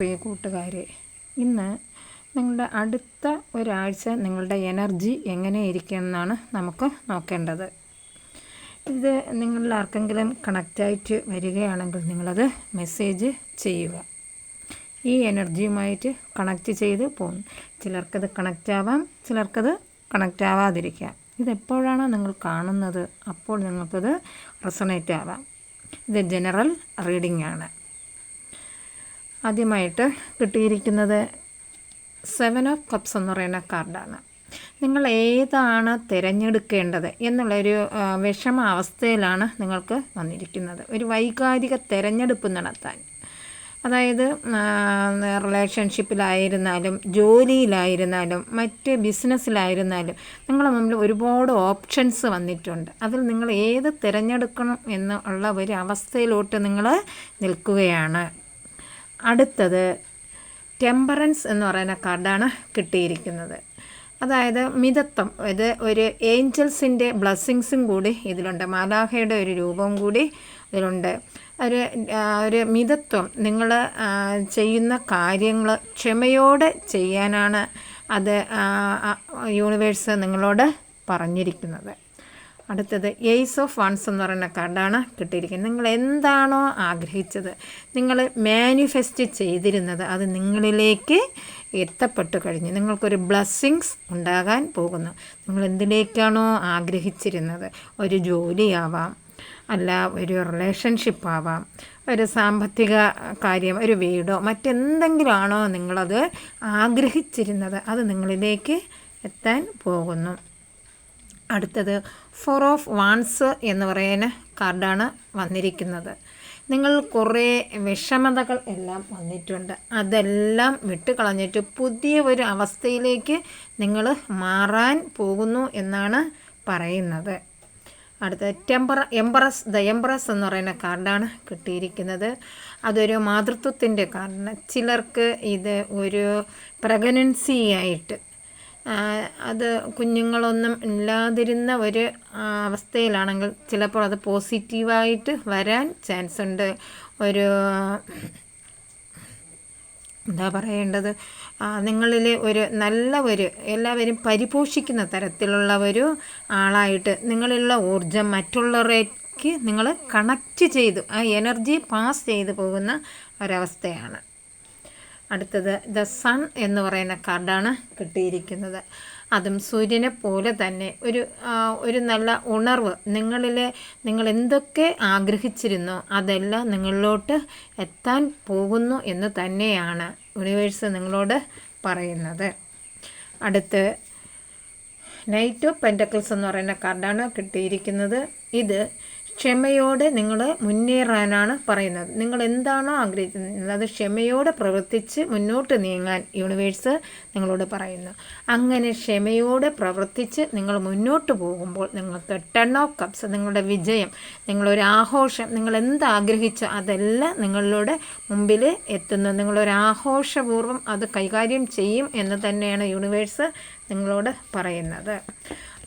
പ്രിയ കൂട്ടുകാരെ ഇന്ന് നിങ്ങളുടെ അടുത്ത ഒരാഴ്ച നിങ്ങളുടെ എനർജി എങ്ങനെ ഇരിക്കുമെന്നാണ് നമുക്ക് നോക്കേണ്ടത്. ഇത് നിങ്ങളിൽ ആർക്കെങ്കിലും കണക്റ്റായിട്ട് വരികയാണെങ്കിൽ നിങ്ങളത് മെസ്സേജ് ചെയ്യുക. ഈ എനർജിയുമായിട്ട് കണക്റ്റ് ചെയ്ത് പോകും ചിലർക്കത് കണക്റ്റ് ആവാം ചിലർക്കത് കണക്റ്റ് ആവാതിരിക്കാം ഇതെപ്പോഴാണ് നിങ്ങൾ കാണുന്നത് അപ്പോൾ നിങ്ങൾക്കത് റെസണേറ്റ് ആവാം ഇത് ജനറൽ റീഡിംഗ് ആണ്. ആദ്യമായിട്ട് കിട്ടിയിരിക്കുന്നത് സെവൻ ഓഫ് കപ്സ് എന്ന് പറയുന്ന കാർഡാണ് നിങ്ങൾ ഏതാണ് തിരഞ്ഞെടുക്കേണ്ടത് എന്നുള്ളൊരു വിഷമാവസ്ഥയിലാണ് നിങ്ങൾക്ക് വന്നിരിക്കുന്നത്. ഒരു വൈകാരിക തിരഞ്ഞെടുപ്പ് നടത്താൻ. അതായത് റിലേഷൻഷിപ്പിലായിരുന്നാലും ജോലിയിലായിരുന്നാലും മറ്റ് ബിസിനസ്സിലായിരുന്നാലും നിങ്ങളെ മുമ്പിൽ ഒരുപാട് ഓപ്ഷൻസ് വന്നിട്ടുണ്ട്. അതിൽ നിങ്ങൾ ഏത് തിരഞ്ഞെടുക്കണം എന്നുള്ള ഒരു അവസ്ഥയിലോട്ട് നിങ്ങൾ നിൽക്കുകയാണ്. അടുത്തത് ടെമ്പറൻസ് എന്ന് പറയുന്ന കാർഡാണ് കിട്ടിയിരിക്കുന്നത്. അതായത് മിതത്വം ഇത് ഒരു ഏഞ്ചൽസിന്റെ ബ്ലസ്സിങ്സും കൂടി ഇതിലുണ്ട് മാലാഹയുടെ ഒരു രൂപവും കൂടി ഇതിലുണ്ട്. ഒരു ഒരു മിതത്വം നിങ്ങൾ ചെയ്യുന്ന കാര്യങ്ങൾ ക്ഷമയോടെ ചെയ്യാനാണ് അത് യൂണിവേഴ്സ് നിങ്ങളോട് പറഞ്ഞിരിക്കുന്നത്. അടുത്തത് എയ്സ് ഓഫ് വൺസ് എന്ന് പറയുന്ന കാർഡാണ് കിട്ടിയിരിക്കുന്നത്. നിങ്ങൾ എന്താണോ ആഗ്രഹിച്ചത് നിങ്ങൾ മാനിഫെസ്റ്റ് ചെയ്തിരുന്നത് അത് നിങ്ങളിലേക്ക് എത്തപ്പെട്ടു കഴിഞ്ഞു. നിങ്ങൾക്കൊരു ബ്ലെസ്സിങ്സ് ഉണ്ടാകാൻ പോകുന്നു. നിങ്ങൾ എന്തിലേക്കാണോ ആഗ്രഹിച്ചിരുന്നത്? ഒരു ജോലിയാവാം അല്ല ഒരു റിലേഷൻഷിപ്പ് ആവാം ഒരു സാമ്പത്തിക കാര്യം ഒരു വീടോ മറ്റെന്തെങ്കിലും ആണോ നിങ്ങളത് ആഗ്രഹിച്ചിരുന്നത് അത് നിങ്ങളിലേക്ക് എത്താൻ പോകുന്നു. അടുത്തത് ഫോർ ഓഫ് വാൺസ് എന്ന് പറയുന്ന കാർഡാണ് വന്നിരിക്കുന്നത്. നിങ്ങൾ കുറേ വിഷമതകൾ എല്ലാം വന്നിട്ടുണ്ട്. അതെല്ലാം വിട്ടുകളഞ്ഞിട്ട് പുതിയ ഒരു അവസ്ഥയിലേക്ക് നിങ്ങൾ മാറാൻ പോകുന്നു എന്നാണ് പറയുന്നത്. അടുത്ത ടെമ്പറ എംബറസ് ദ എംബറസ് എന്ന് പറയുന്ന കാർഡാണ് കിട്ടിയിരിക്കുന്നത്. അതൊരു മാതൃത്വത്തിന്റെ കാർഡാണ്. ചിലർക്ക് ഇത് ഒരു പ്രഗ്നൻസി ആയിട്ട് അത് കുഞ്ഞുങ്ങളൊന്നും ഇല്ലാതിരുന്ന ഒരു അവസ്ഥയിലാണെങ്കിൽ ചിലപ്പോൾ അത് പോസിറ്റീവായിട്ട് വരാൻ ചാൻസ് ഉണ്ട് ഒരു എന്താ പറയേണ്ടത്? നിങ്ങളിൽ ഒരു നല്ല ഒരു എല്ലാവരും പരിപോഷിക്കുന്ന തരത്തിലുള്ള ഒരു ആളായിട്ട് നിങ്ങളിലുള്ള ഊർജം മറ്റുള്ളവരേക്ക് നിങ്ങൾ കണക്റ്റ് ചെയ്തു ആ എനർജി പാസ് ചെയ്തു പോകുന്ന ഒരവസ്ഥയാണ്. അടുത്തത് ദ സൺ എന്ന് പറയുന്ന കാർഡാണ് കിട്ടിയിരിക്കുന്നത്. അതും സൂര്യനെ പോലെ തന്നെ ഒരു ഒരു നല്ല ഉണർവ്. നിങ്ങളിലെ നിങ്ങൾ എന്തൊക്കെ ആഗ്രഹിച്ചിരുന്നോ അതെല്ലാം നിങ്ങളിലോട്ട് എത്താൻ പോകുന്നു എന്ന് തന്നെയാണ് യൂണിവേഴ്സ് നിങ്ങളോട് പറയുന്നത്. അടുത്ത് നൈറ്റ് ഓഫ് പെന്റക്കിൾസ് എന്ന് പറയുന്ന കാർഡാണ് കിട്ടിയിരിക്കുന്നത്. ഇത് ക്ഷമയോടെ നിങ്ങൾ മുന്നേറാനാണ് പറയുന്നത്. നിങ്ങൾ എന്താണോ ആഗ്രഹിക്കുന്നത് അത് ക്ഷമയോടെ പ്രവർത്തിച്ച് മുന്നോട്ട് നീങ്ങാൻ യൂണിവേഴ്സ് നിങ്ങളോട് പറയുന്നു. അങ്ങനെ ക്ഷമയോടെ പ്രവർത്തിച്ച് നിങ്ങൾ മുന്നോട്ട് പോകുമ്പോൾ നിങ്ങൾക്ക് ടെൺ ഓഫ് കപ്സ് നിങ്ങളുടെ വിജയം നിങ്ങളൊരു ആഘോഷം നിങ്ങൾ എന്താഗ്രഹിച്ചോ അതെല്ലാം നിങ്ങളുടെ മുമ്പിൽ എത്തുന്നു. നിങ്ങളൊരു ആഘോഷപൂർവം അത് കൈകാര്യം ചെയ്യും എന്ന് തന്നെയാണ് യൂണിവേഴ്സ് നിങ്ങളോട് പറയുന്നത്.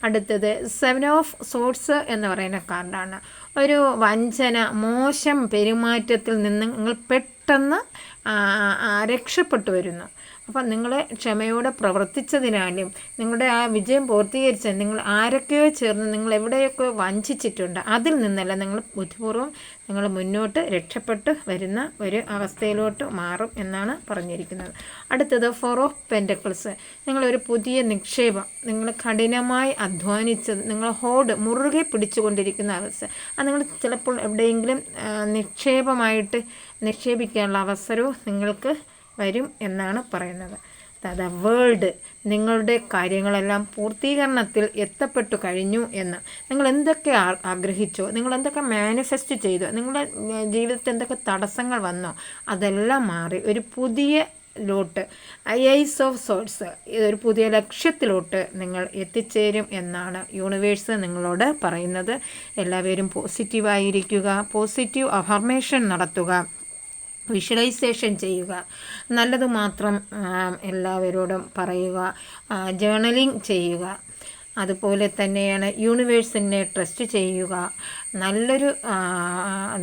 അടുത്തത് സെവൻ ഓഫ് സോഡ്സ് എന്ന് പറയുന്ന കാർഡാണ്. ഒരു വഞ്ചന മോശം പെരുമാറ്റത്തിൽ നിന്ന് നിങ്ങൾ പെട്ടെന്ന് രക്ഷപ്പെട്ടു വരുന്നു. അപ്പം നിങ്ങൾ ക്ഷമയോടെ പ്രവർത്തിച്ചതിനാലും നിങ്ങളുടെ ആ വിജയം പൂർത്തീകരിച്ച നിങ്ങൾ ആരൊക്കെയോ ചേർന്ന് നിങ്ങൾ എവിടെയൊക്കെ വഞ്ചിച്ചിട്ടുണ്ട് അതിൽ നിന്നല്ല നിങ്ങൾ ബുദ്ധിപൂർവം നിങ്ങൾ മുന്നോട്ട് രക്ഷപ്പെട്ട് വരുന്ന ഒരു അവസ്ഥയിലോട്ട് മാറും എന്നാണ് പറഞ്ഞിരിക്കുന്നത്. അടുത്തത് ഫോർ ഓഫ് പെന്റക്കിൾസ് നിങ്ങളൊരു പുതിയ നിക്ഷേപം നിങ്ങൾ കഠിനമായി അധ്വാനിച്ചത് നിങ്ങൾ ഹോഡ് മുറുകെ പിടിച്ചുകൊണ്ടിരിക്കുന്ന അവസ്ഥ. അത് നിങ്ങൾ ചിലപ്പോൾ എവിടെയെങ്കിലും നിക്ഷേപമായിട്ട് നിക്ഷേപിക്കാനുള്ള അവസരവും നിങ്ങൾക്ക് വരും എന്നാണ് പറയുന്നത്. ദ വേൾഡ് നിങ്ങളുടെ കാര്യങ്ങളെല്ലാം പൂർത്തീകരണത്തിൽ എത്തപ്പെട്ടു കഴിഞ്ഞു എന്ന്. നിങ്ങൾ എന്തൊക്കെ ആഗ്രഹിച്ചോ? നിങ്ങൾ എന്തൊക്കെ മാനിഫെസ്റ്റ് ചെയ്തോ? നിങ്ങളുടെ ജീവിതത്തിൽ എന്തൊക്കെ തടസ്സങ്ങൾ വന്നോ? അതെല്ലാം മാറി. ഒരു പുതിയ ലോട്ട് ഐസ് ഓഫ് സോൾസ് ഇതൊരു പുതിയ ലക്ഷ്യത്തിലോട്ട് നിങ്ങൾ എത്തിച്ചേരും എന്നാണ് യൂണിവേഴ്സ് നിങ്ങളോട് പറയുന്നത്. എല്ലാവരും പോസിറ്റീവായിരിക്കുക പോസിറ്റീവ് അഫർമേഷൻ നടത്തുക. വിഷ്വലൈസേഷൻ ചെയ്യുക. നല്ലത് മാത്രം എല്ലാവരോടും പറയുക. ജേണലിംഗ് ചെയ്യുക. അതുപോലെ തന്നെയാണ് യൂണിവേഴ്സിനെ ട്രസ്റ്റ് ചെയ്യുക. നല്ലൊരു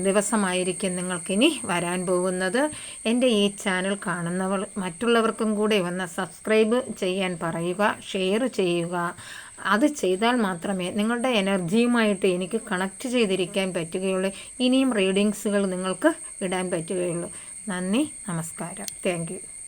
ദിവസമായിരിക്കും നിങ്ങൾക്കിനി വരാൻ പോകുന്നത്. എന്റെ ഈ ചാനൽ കാണുന്നവർ മറ്റുള്ളവർക്കും കൂടെ വന്ന് സബ്സ്ക്രൈബ് ചെയ്യാൻ പറയുക ഷെയർ ചെയ്യുക. അത് ചെയ്താൽ മാത്രമേ നിങ്ങളുടെ എനർജിയുമായിട്ട് എനിക്ക് കണക്ട് ചെയ്തിരിക്കാൻ പറ്റുകയുള്ളൂ. ഇനിയും റീഡിങ്സുകൾ നിങ്ങൾക്ക് ഇടാൻ പറ്റുകയുള്ളൂ. നന്ദി നമസ്കാരം. താങ്ക്